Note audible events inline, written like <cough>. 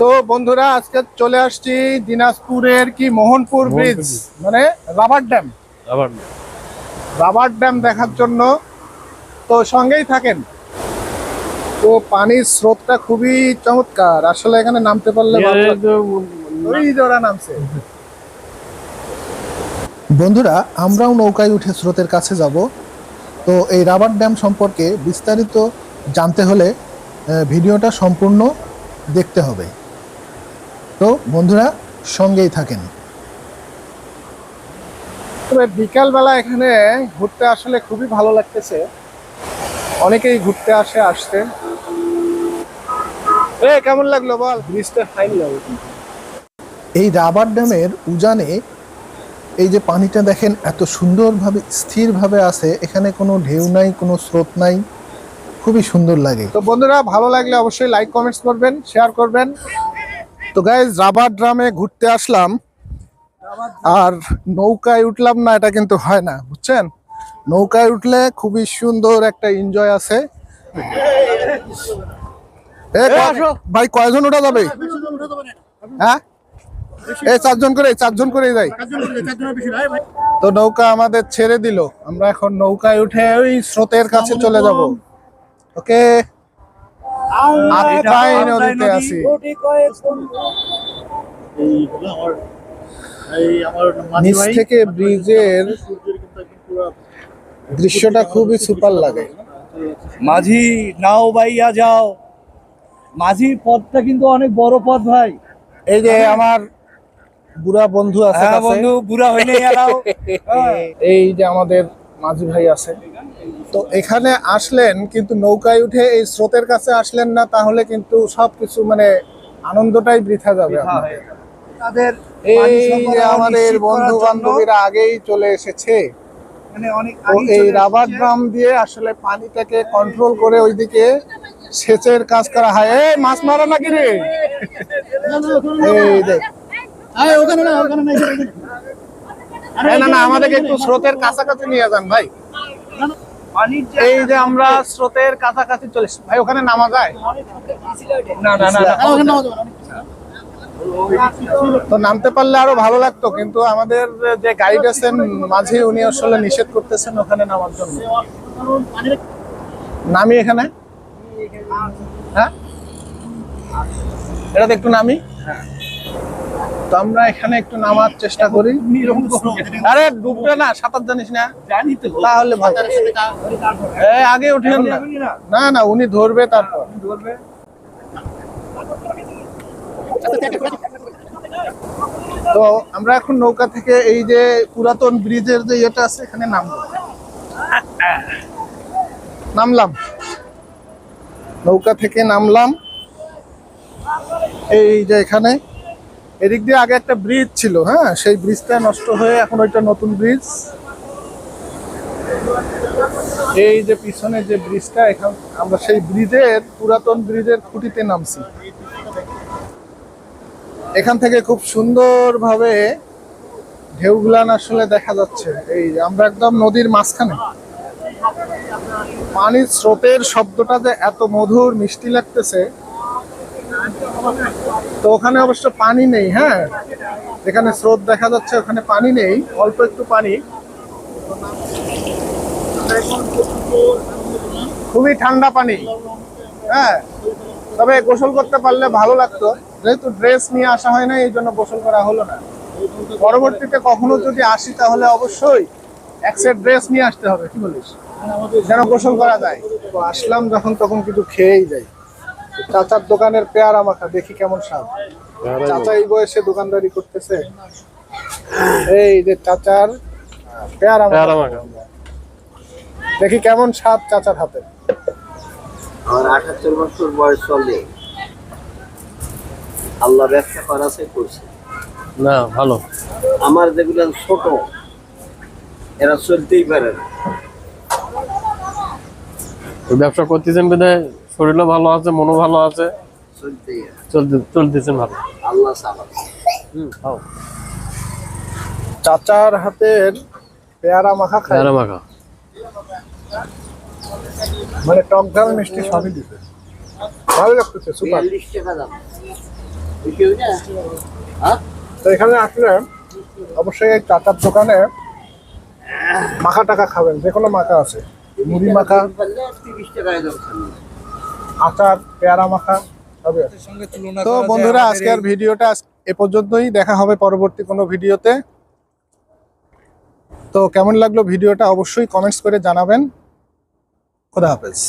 তো বন্ধুরা আজকে চলে আসছি দিনাজপুরের কি মোহনপুর ব্রিজ? মানে রাবার ড্যাম। আবার রাবার ড্যাম দেখার জন্য। তো সঙ্গেই থাকেন। তো পানির স্রোতটা খুবই চমৎকার। আসলে এখানে নামতে পারলে। ওই যে নামছে। বন্ধুরা আমরাও নৌকায় উঠে স্রোতের কাছে যাব। তো এই রাবার ড্যাম সম্পর্কে বিস্তারিত জানতে হলে ভিডিওটা সম্পূর্ণ দেখতে হবে। তো বন্ধুরা সঙ্গেই থাকেন। তবে বিকালবেলা এখানে ঘুরতে আসলে খুবই ভালো লাগতেছে। অনেকেই ঘুরতে আসে আসতে এ কেমন লাগল বল? ব্রিজটা ফাইন লাগল। এই রাবার ড্যামের উজানে এই যে পানিটা দেখেন এত সুন্দরভাবে স্থিরভাবে আছে। এখানে কোনো ঢেউ নাই কোনো স্রোত নাই। খুবই সুন্দর লাগে। তো বন্ধুরা ভালো লাগলে অবশ্যই লাইক কমেন্টস করবেন শেয়ার করবেন। তো গাইজ রাবার ড্রামে ঘুরতে আসলাম। আর নৌকায় উঠলাম না এটা কিন্তু হয় না বুঝছেন? নৌকায় উঠলে খুবই সুন্দর একটা এনজয় আছে। ভাই কয়জন ওঠা যাবে? হ্যাঁ? এই চারজন করে চারজন করে যাই। তো নৌকা আমাদের ছেড়ে দিল। আমরা এখন নৌকায় উঠে ওই স্রোতের কাছে চলে যাব। ওকে। আত্মাই নদীতে আছি। নিচ থেকে ব্রিজের দৃশ্যটা খুবই সুপার লাগে। মাঝি নাও বাইয়া যাও। মাঝি পথটা কিন্তু অনেক বড় পথ ভাই। এই যে আমার বুড়া বন্ধু আছে হ্যাঁ। বন্ধু বুড়া হইলে <laughs> হ্যাঁ। এই যে আমাদের মাঝি ভাই আছে। তো এখানে আসলেন কিন্তু নৌকায় উঠে এই স্রোতের কাছে আসলেন না তাহলে কিন্তু সবকিছু মানে আনন্দটাই বৃথা যাবে তাদের এই আমাদের বন্ধু বান্ধবীরা আগেই চলে এসেছে মানে অনেক তো আগেই এই রাবার ড্রাম দিয়ে আসলে পানিটাকে কন্ট্রোল করে ওইদিকে সেচের কাজ করা হয়। এই মাছ মারা নাকি রে? এই দেখ। এই না না আমাদেরকে একটু স্রোতের কাছাকাছি নিয়ে যান ভাই। এই যে আমরা স্রোতের কাছাকাছি চলে। ভাই ওখানে নামা যায়? না না না তো নামতে পারলে আরও ভালো লাগতো কিন্তু আমাদের যে গাইড আছেন মাঝে উনি আসলে নিষেধ করতেছেন ওখানে নামার জন্য। নামি এখানে? হ্যাঁ? এটাতে একটু নামি। তো আমরা এখানে একটু নামার চেষ্টা করি। আরে, ডুববে না, সাঁতার জানিস না। জানি তো তাহলে আগে উঠেন না না, উনি ধরবে তারপর। তো আমরা এখন নৌকা থেকে এই যে পুরাতন ব্রিজের যে ইয়েটা আছে, এখানে নামবো। নামলাম। নৌকা থেকে নামলাম। এই যে এখানে। এদিক দিয়ে আগে একটা ব্রিজ ছিল হ্যাঁ? সেই ব্রিজটা নষ্ট হয়ে এখন ওইটা নতুন ব্রিজ এই যে পিছনে যে ব্রিজটা এখন, আমরা সেই ব্রিজের পুরাতন ব্রিজের খুঁটিতে নামছি। এখান থেকে খুব সুন্দরভাবে ঢেউগুলান আসলে দেখা যাচ্ছে। এই আমরা একদম নদীর মাঝখানে। পানির স্রোতের শব্দটা যে এত মধুর, মিষ্টি লাগতেছে তো ওখানে অবশ্য পানি নেই হ্যাঁ? যেখানে স্রোত দেখা যাচ্ছে, ওখানে পানি নেই, অল্প একটু পানি। খুবই ঠান্ডা পানি হ্যাঁ? তবে গোসল করতে পারলে ভালো লাগতো। যেহেতু ড্রেস নিয়ে আসা হয় না এই জন্য গোসল করা হলো না। পরবর্তীতে কখনো যদি আসি, তাহলে অবশ্যই এক সেট ড্রেস নিয়ে আসতে হবে, কি বলিস? যেন গোসল করা যায়। আসলাম যখন, তখন কিছু খেয়েই যাই। চাচার দোকানের পেয়ারা মাখা দেখি কেমন স্বাদ। চাচা এই বয়সে দোকানদারি করতেছে? এই যে চাচার পেয়ারা মাখা। দেখি কেমন স্বাদ চাচার হাতে। আমার আঠাত্তর বছর বয়স চলে আল্লাহ ব্যবসা করাছে করছে। না ভালো। আমার যেগুলো ছোট এরা চলতেই পারে না। ব্যবসা করতেছেন বিধায় শরীরও ভালো আছে মনও ভালো আছে। চলতেছেন ভালো। আল্লাহ চাচার হাতের পেয়ারা মাখা খাই পেয়ারা মাখা। মানে টক ঝাল মিষ্টি সবই দিতে ভালো লাগতেছে সুপার। টাকা তো এখানে আসলে অবশ্যই এই চাচার দোকানে মাখা টাকা খাবেন যে কোনো মাখা আছে। মুড়ি মাখা। তিরিশ টাকায় দরকার আচার পেয়ারা মাখা তুলনা তো বন্ধুরা আজকে আজকের ভিডিওটা এ পর্যন্তই। দেখা হবে পরবর্তী কোনো ভিডিওতে। তো কেমন লাগল ভিডিওটা অবশ্যই কমেন্টস করে জানাবেন। খোদা হাফেজ।